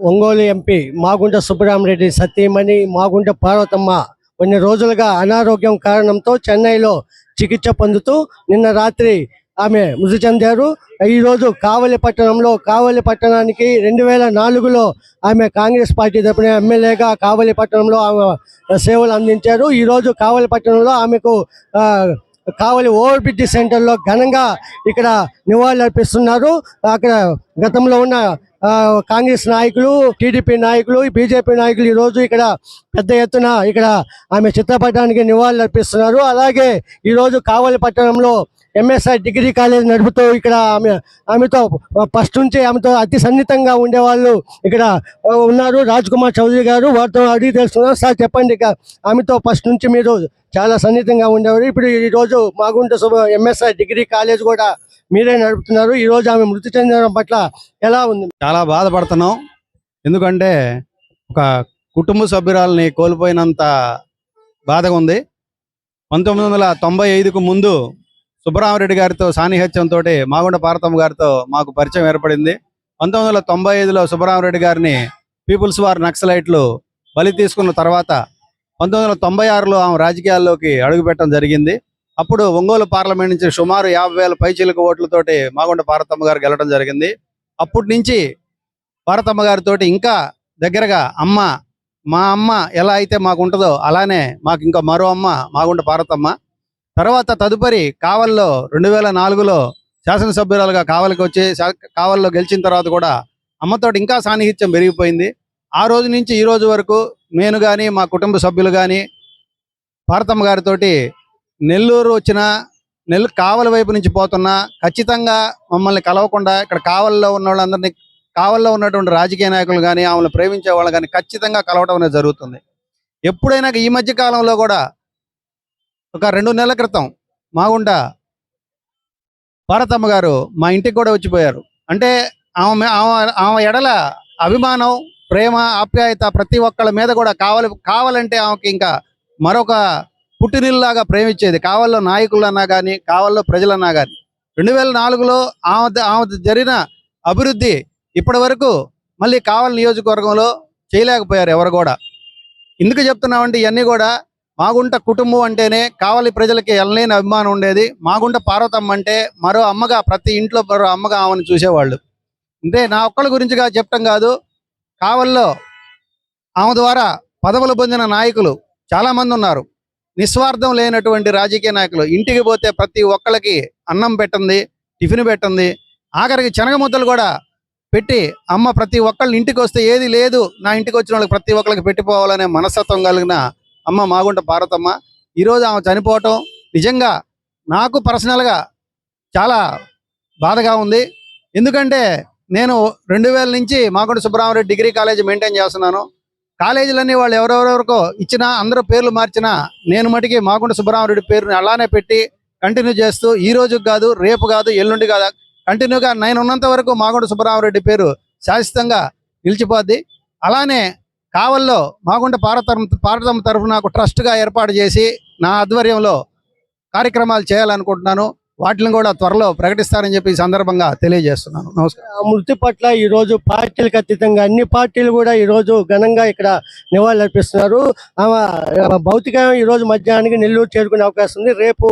Ongole MP Magunta Subbarami Reddy సతీమణి మాగుంట పార్వతమ్మ కొన్ని రోజులుగా అనారోగ్యం కారణంతో చెన్నైలో చికిత్స పొందుతూ నిన్న రాత్రి ఆమె మృతి చెందారు. ఈరోజు కావలి పట్టణంలో కావలి పట్టణానికి రెండు వేల నాలుగులో ఆమె కాంగ్రెస్ పార్టీ తరపున ఎమ్మెల్యేగా కావలి పట్టణంలో ఆమె సేవలు అందించారు. ఈ రోజు కావలి పట్టణంలో ఆమెకు కావలి ఓవర్ సెంటర్లో ఘనంగా ఇక్కడ నివాళులు అర్పిస్తున్నారు అక్కడ గతంలో ఉన్న కాంగ్రెస్ నాయకులు టీడీపీ నాయకులు బీజేపీ నాయకులు ఈ రోజు ఇక్కడ పెద్ద ఎత్తున ఇక్కడ ఆమె చిత్రపటానికి నివాళులు అర్పిస్తున్నారు. అలాగే ఈ రోజు కావలి పట్టణంలో ఎంఎస్ఐ డిగ్రీ కాలేజ్ నడుపుతూ ఇక్కడ ఆమె ఆమెతో ఫస్ట్ నుంచి ఆమెతో అతి సన్నిహితంగా ఉండేవాళ్ళు ఇక్కడ ఉన్నారు. రాజ్ కుమార్ చౌదరి గారు వారితో అడిగి తెలుసుకున్నారు. సార్ చెప్పండి ఇక ఆమెతో ఫస్ట్ నుంచి మీరు చాలా సన్నిహితంగా ఉండేవారు. ఇప్పుడు ఈ రోజు మాగుంట శుభ ఎంఎస్ఐ డిగ్రీ కాలేజ్ కూడా మీరే నడుపుతున్నారు. ఈ రోజు ఆమె మృతి చెందడం పట్ల ఎలా ఉంది? చాలా బాధపడుతున్నాం. ఎందుకంటే ఒక కుటుంబ సభ్యురాలని కోల్పోయినంత బాధగా ఉంది. పంతొమ్మిది వందల తొంభై ఐదుకు ముందు సుబ్బరామరెడ్డి గారితో సాన్నిహిత్యంతో మాగుండ పార్వతమ్మ గారితో మాకు పరిచయం ఏర్పడింది. పంతొమ్మిది వందల తొంభై ఐదులో సుబ్బరామరెడ్డి గారిని పీపుల్స్ వార్ నక్సలైట్లు బలి తీసుకున్న తర్వాత పంతొమ్మిది వందల తొంభై ఆరులో ఆమె రాజకీయాల్లోకి అడుగుపెట్టడం జరిగింది. అప్పుడు ఒంగోలు పార్లమెంట్ నుంచి సుమారు యాభై వేల పైచీలకు ఓట్లతోటి మాగుంట భారతమ్మ గారు గెలవడం జరిగింది. అప్పటి నుంచి భారతమ్మ గారితో ఇంకా దగ్గరగా అమ్మ మా అమ్మ ఎలా అయితే మాకు ఉంటుందో అలానే మాకు ఇంకా మరో అమ్మ మాగుంట భారతమ్మ తర్వాత తదుపరి కావల్లో రెండు వేల నాలుగులో శాసనసభ్యురాలుగా కావలికి వచ్చి కావల్లో గెలిచిన తర్వాత కూడా అమ్మతో ఇంకా సాన్నిహిత్యం పెరిగిపోయింది. ఆ రోజు నుంచి ఈ రోజు వరకు నేను కానీ మా కుటుంబ సభ్యులు కానీ భారతమ్మ గారితోటి నెల్లూరు వచ్చిన నెల్లు కావలి వైపు నుంచి పోతున్నా ఖచ్చితంగా మమ్మల్ని కలవకుండా ఇక్కడ కావల్లో ఉన్న వాళ్ళందరినీ కావల్లో ఉన్నటువంటి రాజకీయ నాయకులు కానీ ఆమెను ప్రేమించే వాళ్ళు కానీ ఖచ్చితంగా కలవడం అనేది జరుగుతుంది. ఎప్పుడైనా ఈ మధ్య కాలంలో కూడా ఒక రెండు నెలల క్రితం మాగుంట భారతమ్మ గారు మా ఇంటికి కూడా వచ్చిపోయారు. అంటే ఆమె ఆమె ఆమె ఎడల అభిమానం ప్రేమ ఆప్యాయత ప్రతి ఒక్కళ్ళ మీద కూడా కావాలి కావాలంటే ఆమెకి ఇంకా మరొక పుట్టినిల్లాగా ప్రేమించేది. కావల్లో నాయకులన్నా కానీ కావల్లో ప్రజలన్నా కానీ రెండు వేల నాలుగులో ఆమె ఆమె జరిగిన అభివృద్ధి ఇప్పటి వరకు మళ్ళీ కావలి నియోజకవర్గంలో చేయలేకపోయారు ఎవరు కూడా. ఎందుకు చెప్తున్నామంటే ఇవన్నీ కూడా మాగుంట కుటుంబం అంటేనే కావలి ప్రజలకి ఎనలేని అభిమానం ఉండేది. మాగుంట పార్వతమ్మ అంటే మరో అమ్మగా ప్రతి ఇంట్లో మరో అమ్మగా ఆమెను చూసేవాళ్ళు. అంటే నా ఒక్కళ్ళ గురించిగా చెప్పటం కాదు. కావల్లో ఆమె ద్వారా పదవులు పొందిన నాయకులు చాలా మంది ఉన్నారు. నిస్వార్థం లేనటువంటి రాజకీయ నాయకులు. ఇంటికి పోతే ప్రతి ఒక్కళ్ళకి అన్నం పెట్టింది టిఫిన్ పెట్టింది. ఆఖరికి శనగ ముద్దలు కూడా పెట్టి అమ్మ ప్రతి ఒక్కళ్ళు ఇంటికి వస్తే ఏది లేదు నా ఇంటికి వచ్చిన వాళ్ళకి ప్రతి ఒక్కరికి పెట్టిపోవాలనే మనస్తత్వం కలిగిన అమ్మ మాగుంట పార్వతమ్మ. ఈరోజు ఆమె చనిపోవటం నిజంగా నాకు పర్సనల్గా చాలా బాధగా ఉంది. ఎందుకంటే నేను రెండు వేల నుంచి Magunta Subrahmareddy degree college maintain చేస్తున్నాను. కాలేజీలన్నీ వాళ్ళు ఎవరెవరెవరికో ఇచ్చినా అందరూ పేర్లు మార్చినా నేను మటుకి మాగుంట సుబ్బరామరెడ్డి పేరుని అలానే పెట్టి కంటిన్యూ చేస్తూ ఈ రోజు కాదు రేపు కాదు ఎల్లుండి కాదు కంటిన్యూగా నేను ఉన్నంత వరకు మాగుంట సుబ్బరామరెడ్డి పేరు శాశ్వతంగా నిలిచిపోద్ది. అలానే కావల్లో మాగుంట పార్వతం పార్వతమ్మ తరఫున నాకు ట్రస్ట్గా ఏర్పాటు చేసి నా ఆధ్వర్యంలో కార్యక్రమాలు చేయాలనుకుంటున్నాను. వాటిని కూడా త్వరలో ప్రకటిస్తారని చెప్పి ఈ సందర్భంగా తెలియజేస్తున్నాను. నమస్కారం. మృతి పట్ల ఈ రోజు పార్టీలకు అతీతంగా అన్ని పార్టీలు కూడా ఈ రోజు ఘనంగా ఇక్కడ నివాళులు అర్పిస్తున్నారు ఆమె ఈ రోజు మధ్యాహ్నానికి నెల్లూరు చేరుకునే అవకాశం ఉంది. రేపు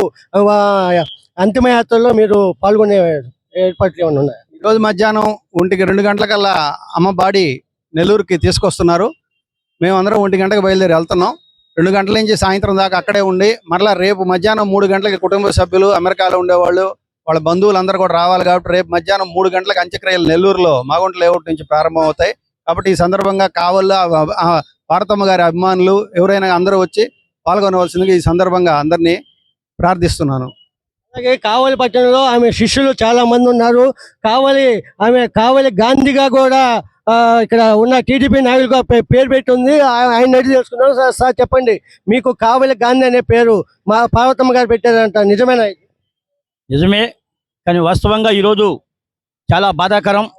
అంతిమయాత్రలో మీరు పాల్గొనే ఏర్పాట్లు ఏమైనా ఉన్నాయి? ఈరోజు మధ్యాహ్నం ఒంటికి రెండు గంటలకల్లా అమ్మ బాడీ నెల్లూరుకి తీసుకొస్తున్నారు. మేమందరం ఒంటి గంటకు బయలుదేరి వెళ్తున్నాం. రెండు గంటల నుంచి సాయంత్రం దాకా అక్కడే ఉండి మరలా రేపు మధ్యాహ్నం మూడు గంటలకి కుటుంబ సభ్యులు అమెరికాలో ఉండేవాళ్ళు. వాళ్ళ బంధువులు అందరూ కూడా రావాలి కాబట్టి రేపు మధ్యాహ్నం మూడు గంటలకు అంత్యక్రియలు నెల్లూరులో మాగుంట లేఅవుట్ నుంచి ప్రారంభం అవుతాయి కాబట్టి ఈ సందర్భంగా కావల్లో భారతమ్మ గారి అభిమానులు ఎవరైనా అందరూ వచ్చి పాల్గొనవలసిందిగా ఈ సందర్భంగా అందరినీ ప్రార్థిస్తున్నాను. అలాగే కావలి పట్టణంలో ఆమె శిష్యులు చాలా మంది ఉన్నారు. కావలి ఆమె కావలి గాంధీగా కూడా ఇక్కడ ఉన్న టీడీపీ నాయకులుగా పే- పేరు పెట్టుంది. ఆ- ఆయన అడిగి తెలుసుకున్నాం సార్ సార్ చెప్పండి. మీకు కావలి గాంధీ అనే పేరు మా పార్వతమ్మ గారు పెట్టారంట. నిజమేనా నిజమే. కానీ వాస్తవంగా ఈరోజు చాలా బాధాకరం.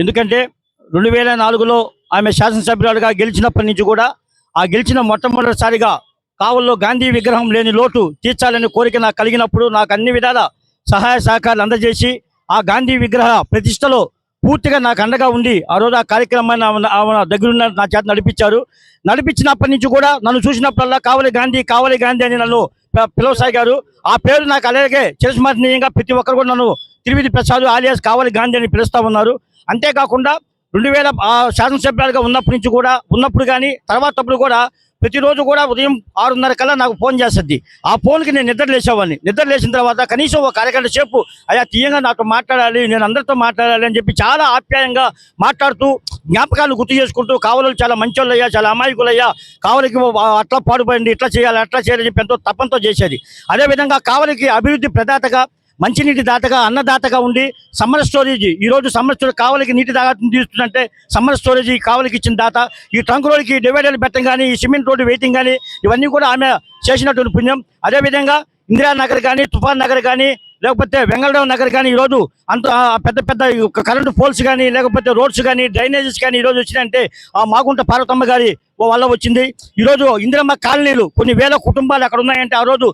ఎందుకంటే రెండు వేల నాలుగులో ఆమె శాసనసభ్యురాలుగా గెలిచినప్పటి నుంచి కూడా ఆ గెలిచిన మొట్టమొదటిసారిగా కావల్లో గాంధీ విగ్రహం లేని లోటు తీర్చాలనే కోరిక నాకు కలిగినప్పుడు నాకు అన్ని విధాల సహాయ సహకారాలు అందజేసి ఆ గాంధీ విగ్రహ ప్రతిష్టలో పూర్తిగా నాకు అండగా ఉండి ఆ రోజు ఆ కార్యక్రమాన్ని ఆమె- ఆమె నా నా చేత నడిపించారు. నడిపించినప్పటి నుంచి కూడా నన్ను చూసినప్పుడల్లా కావలి గాంధీ కావలి గాంధీ అని నన్ను పిలవసాగారు. ఆ పేరు నాకు అలాగే చిరస్మరణీయంగా ప్రతి ఒక్కరు కూడా నన్ను తిరువిధి ప్రసాద్ ఆలియాస్ కావలి గాంధీ అని పిలుస్తా ఉన్నారు. అంతేకాకుండా రెండు వేల ఆ శాసనసభ్యులుగా ఉన్నప్పటి నుంచి కూడా ఉన్నప్పుడు కానీ తర్వాతప్పుడు కూడా ప్రతిరోజు కూడా ఉదయం ఆరున్నర కల్లా నాకు ఫోన్ చేస్తుంది. ఆ ఫోన్కి నేను నిద్ర లేచేవాడిని. నిద్ర లేచిన తర్వాత కనీసం ఒక అరగంట సేపు అయ్యా తీయంగా నాతో మాట్లాడాలి నేను అందరితో మాట్లాడాలి అని చెప్పి చాలా ఆప్యాయంగా మాట్లాడుతూ జ్ఞాపకాలను గుర్తు చేసుకుంటూ కావలలు చాలా మంచోళ్ళయ్యా చాలా అమాయకులయ్యా కావలికి అట్లా పాడుపడింది ఇట్లా చేయాలి అట్లా చేయాలని చెప్పి ఎంతో తప్పంతో చేసేది. అదేవిధంగా కావలికి అభివృద్ధి ప్రదాతగా మంచినీటి దాతగా అన్నదాతగా ఉండి సమ్మర్ స్టోరేజ్ ఈ రోజు సమ్మర్ స్టోరేజ్ కావలికి నీటి దాతను తీస్తుందంటే సమ్మర్ స్టోరేజ్ కావలికి ఇచ్చిన దాత ఈ ట్రంక్ రోడ్కి డివైడర్లు పెట్టడం కానీ ఈ సిమెంట్ రోడ్డు వెయిటింగ్ కానీ ఇవన్నీ కూడా ఆమె చేసినటువంటి పుణ్యం. అదేవిధంగా ఇందిరానగర్ కానీ తుఫాన్ నగర్ కానీ లేకపోతే వెంగళరావు నగర్ కానీ ఈరోజు అంత పెద్ద పెద్ద కరెంటు పోల్స్ కానీ లేకపోతే రోడ్స్ కానీ డ్రైనేజెస్ కానీ ఈరోజు వచ్చినాయంటే ఆ మాగుంట పార్వతమ్మ గారి వల్ల వచ్చింది. ఈరోజు ఇందిరమ్మ కాలనీలు కొన్ని వేల కుటుంబాలు అక్కడ ఉన్నాయంటే ఆ రోజు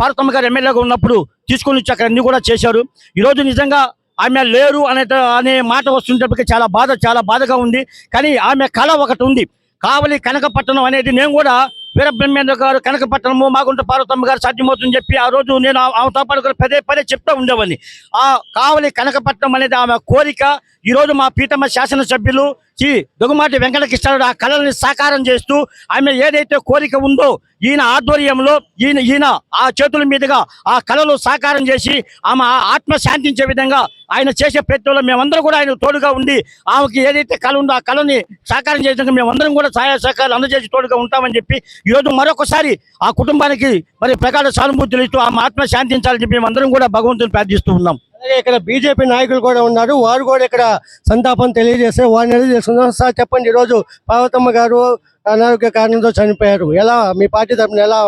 పార్వతమ్మ గారు ఎమ్మెల్యేగా ఉన్నప్పుడు తీసుకొని వచ్చి అక్కడ అన్ని కూడా చేశారు. ఈరోజు నిజంగా ఆమె లేరు అనే అనే మాట వస్తుంటప్పటికి చాలా బాధ చాలా బాధగా ఉంది. కానీ ఆమె కళ ఒకటి ఉంది. కావలి కనకపట్టణం అనేది నేను కూడా వీరబ్రహ్మేంద్ర గారు కనకపట్నము మాగుంట పార్వతమ్మ గారు సాధ్యమవుతుందని చెప్పి ఆ రోజు నేను ఆమెతో పాటు కూడా పదే పదే చెప్తా ఉండేవాడిని. ఆ కావలి కనకపట్నం అనేది ఆమె కోరిక ఈరోజు మా పీఠమ శాసనసభ్యులు శ్రీ దొగుమాటి వెంకటకృష్ణుడు ఆ కళల్ని సాకారం చేస్తూ ఆమె ఏదైతే కోరిక ఉందో ఈయన ఆధ్వర్యంలో ఈయన ఈయన ఆ చేతుల మీదుగా ఆ కళలు సాకారం చేసి ఆమె ఆ ఆత్మ శాంతించే విధంగా ఆయన చేసే ప్రయత్నంలో మేమందరం కూడా ఆయన తోడుగా ఉండి ఆమెకి ఏదైతే కళ ఉందో ఆ కళని సాకారం చేసిన మేమందరం కూడా సహాయ సహకారాలు అందజేసి తోడుగా ఉంటామని చెప్పి ఈరోజు మరొకసారి ఆ కుటుంబానికి మరి ప్రకార సానుభూతులు ఇస్తూ ఆమె ఆత్మ శాంతించాలని చెప్పి మేమందరం కూడా భగవంతుని ప్రార్థిస్తూ ఉన్నాం. అలాగే ఇక్కడ బీజేపీ నాయకులు కూడా ఉన్నారు. వారు కూడా ఇక్కడ సంతాపం తెలియజేస్తే వారిని అడిగి సార్ చెప్పండి. ఈరోజు పార్వతమ్మ గారు అనారోగ్య కారణంతో చనిపోయారు. ఎలా మీ పార్టీ తరఫున ఎలా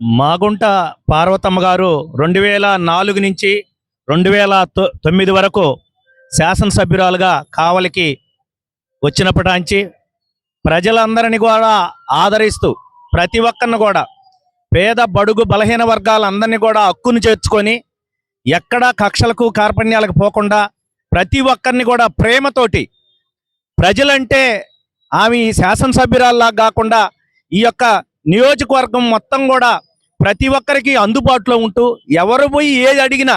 మాగుంట పార్వతమ్మ గారు రెండు వేల నాలుగు నుంచి రెండు వేల తొమ్మిది వరకు శాసనసభ్యురాలుగా కావలికి వచ్చినప్పటాంచి ప్రజలందరినీ కూడా ఆదరిస్తూ ప్రతి ఒక్కరిని కూడా పేద బడుగు బలహీన వర్గాలందరినీ కూడా హక్కును చేర్చుకొని ఎక్కడా కక్షలకు కార్పణ్యాలకు పోకుండా ప్రతి ఒక్కరిని కూడా ప్రేమతోటి ప్రజలంటే ఆమె ఈ శాసనసభ్యురాల్లా కాకుండా ఈ యొక్క నియోజకవర్గం మొత్తం కూడా ప్రతి ఒక్కరికి అందుబాటులో ఉంటూ ఎవరు పోయి ఏది అడిగినా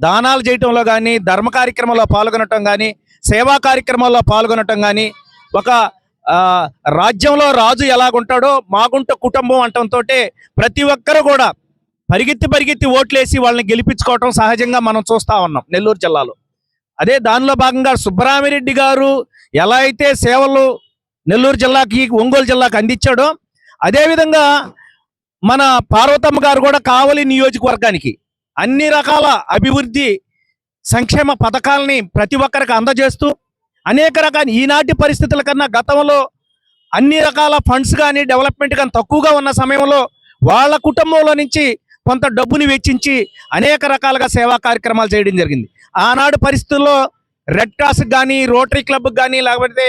దానాలు చేయటంలో కానీ ధర్మ కార్యక్రమంలో పాల్గొనటం కానీ సేవా కార్యక్రమాల్లో పాల్గొనటం కానీ ఒక రాజ్యంలో రాజు ఎలాగుంటాడో మాగుంట కుటుంబం అంటంతో ప్రతి ఒక్కరు కూడా పరిగెత్తి పరిగెత్తి ఓట్లేసి వాళ్ళని గెలిపించుకోవటం సహజంగా మనం చూస్తా ఉన్నాం నెల్లూరు జిల్లాలో. అదే దానిలో భాగంగా సుబ్బరామిరెడ్డి గారు ఎలా అయితే సేవలు నెల్లూరు జిల్లాకి ఒంగోలు జిల్లాకి అందించాడో అదేవిధంగా మన పార్వతమ్మ గారు కూడా కావలి నియోజకవర్గానికి అన్ని రకాల అభివృద్ధి సంక్షేమ పథకాలని ప్రతి ఒక్కరికి అందజేస్తూ అనేక రకాల ఈనాటి పరిస్థితుల కన్నా గతంలో అన్ని రకాల ఫండ్స్ కానీ డెవలప్మెంట్ కానీ తక్కువగా ఉన్న సమయంలో వాళ్ళ కుటుంబంలో నుంచి కొంత డబ్బుని వెచ్చించి అనేక రకాలుగా సేవా కార్యక్రమాలు చేయడం జరిగింది. ఆనాడు పరిస్థితుల్లో రెడ్ క్రాస్కి కానీ రోటరీ క్లబ్కి కానీ లేకపోతే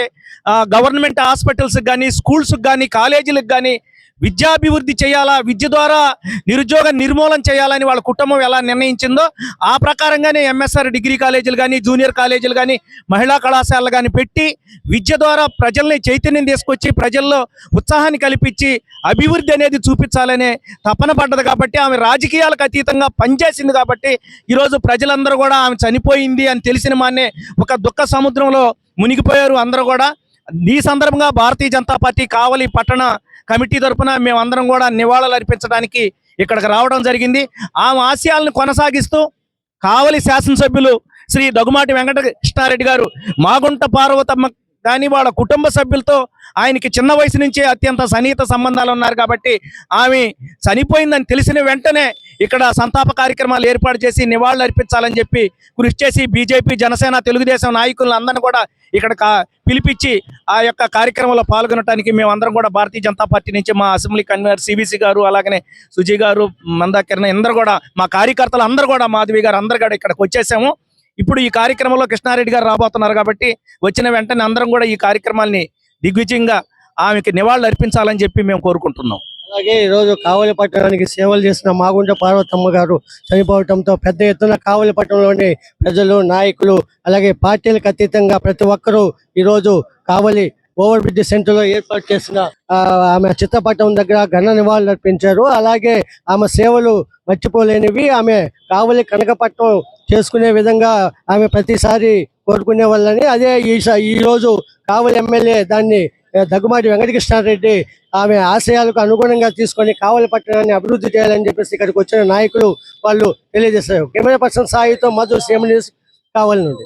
గవర్నమెంట్ హాస్పిటల్స్కి కానీ స్కూల్స్కి కానీ కాలేజీలకు కానీ విద్యాభివృద్ధి చేయాలా? విద్య ద్వారా నిరుద్యోగ నిర్మూలన చేయాలని వాళ్ళ కుటుంబం ఎలా నిర్ణయించిందో ఆ ప్రకారంగానే ఎంఎస్ఆర్ డిగ్రీ కాలేజీలు కానీ జూనియర్ కాలేజీలు కానీ మహిళా కళాశాలలు కానీ పెట్టి విద్య ద్వారా ప్రజల్ని చైతన్యం తీసుకొచ్చి ప్రజల్లో ఉత్సాహాన్ని కల్పించి అభివృద్ధి అనేది చూపించాలనే తపన పడ్డది కాబట్టి ఆమె రాజకీయాలకు అతీతంగా పనిచేసింది కాబట్టి ఈరోజు ప్రజలందరూ కూడా ఆమె చనిపోయింది అని తెలిసిన మానే ఒక దుఃఖ సముద్రంలో మునిగిపోయారు అందరూ కూడా. ఈ సందర్భంగా భారతీయ జనతా పార్టీ కావలి పట్టణ కమిటీ తరపున మేమందరం కూడా నివాళులు అర్పించడానికి ఇక్కడికి రావడం జరిగింది. ఆమె ఆశయాలను కొనసాగిస్తూ కావలి శాసనసభ్యులు శ్రీ దగ్గుమాటి వెంకటకృష్ణారెడ్డి గారు మాగుంట పార్వతమ్మ కానీ వాళ్ళ కుటుంబ సభ్యులతో ఆయనకి చిన్న వయసు నుంచే అత్యంత సన్నిహిత సంబంధాలు ఉన్నారు కాబట్టి ఆమె చనిపోయిందని తెలిసిన వెంటనే ఇక్కడ సంతాప కార్యక్రమాలు ఏర్పాటు చేసి నివాళులు అర్పించాలని చెప్పి కృషి చేసి బీజేపీ జనసేన తెలుగుదేశం నాయకులను అందరిని కూడా ఇక్కడ కా- పిలిపించి ఆ యొక్క కార్యక్రమంలో పాల్గొనడానికి మేమందరం కూడా భారతీయ జనతా పార్టీ నుంచి మా అసెంబ్లీ కన్వీనర్ సిబిసి గారు అలాగనే సుజీ గారు మందాకిరణ్ అందరూ కూడా మా కార్యకర్తలు అందరూ కూడా మాధవి గారు అందరు కూడా ఇక్కడికి వచ్చేసాము. ఇప్పుడు ఈ కార్యక్రమంలో కృష్ణారెడ్డి గారు రాబోతున్నారు కాబట్టి వచ్చిన వెంటనే అందరం కూడా ఈ కార్యక్రమాన్ని దిగ్విజయంగా ఆమెకి నివాళులు అర్పించాలని చెప్పి మేము కోరుకుంటున్నాం. అలాగే ఈరోజు కావలి పట్టణానికి సేవలు చేసిన మాగుంట పార్వతమ్మ గారు చనిపోవడంతో పెద్ద ఎత్తున కావలి పట్టణంలోని ప్రజలు నాయకులు అలాగే పార్టీలకు అతీతంగా ప్రతి ఒక్కరూ ఈరోజు కావలి ఓవర్ బ్రిడ్జ్ సెంటర్లో ఏర్పాటు చేసిన ఆమె చిత్రపటం దగ్గర ఘన నివాళులు అర్పించారు. అలాగే ఆమె సేవలు మర్చిపోలేనివి ఆమె కావలి కనకపట్నం చేసుకునే విధంగా ఆమె ప్రతిసారి కోరుకునే వాళ్ళని. అదే ఈ ఈ రోజు కావలి ఎమ్మెల్యే దాన్ని దగ్గుమాటి వెంకటకృష్ణారెడ్డి ఆమె ఆశయాలకు అనుగుణంగా తీసుకొని కావలి పట్టణాన్ని అభివృద్ధి చేయాలని చెప్పేసి ఇక్కడికి వచ్చిన నాయకులు వాళ్ళు తెలియజేశారు. కెమెరా పర్సన్ సాయితో మధు సీఎం న్యూస్ కావలి నుండి.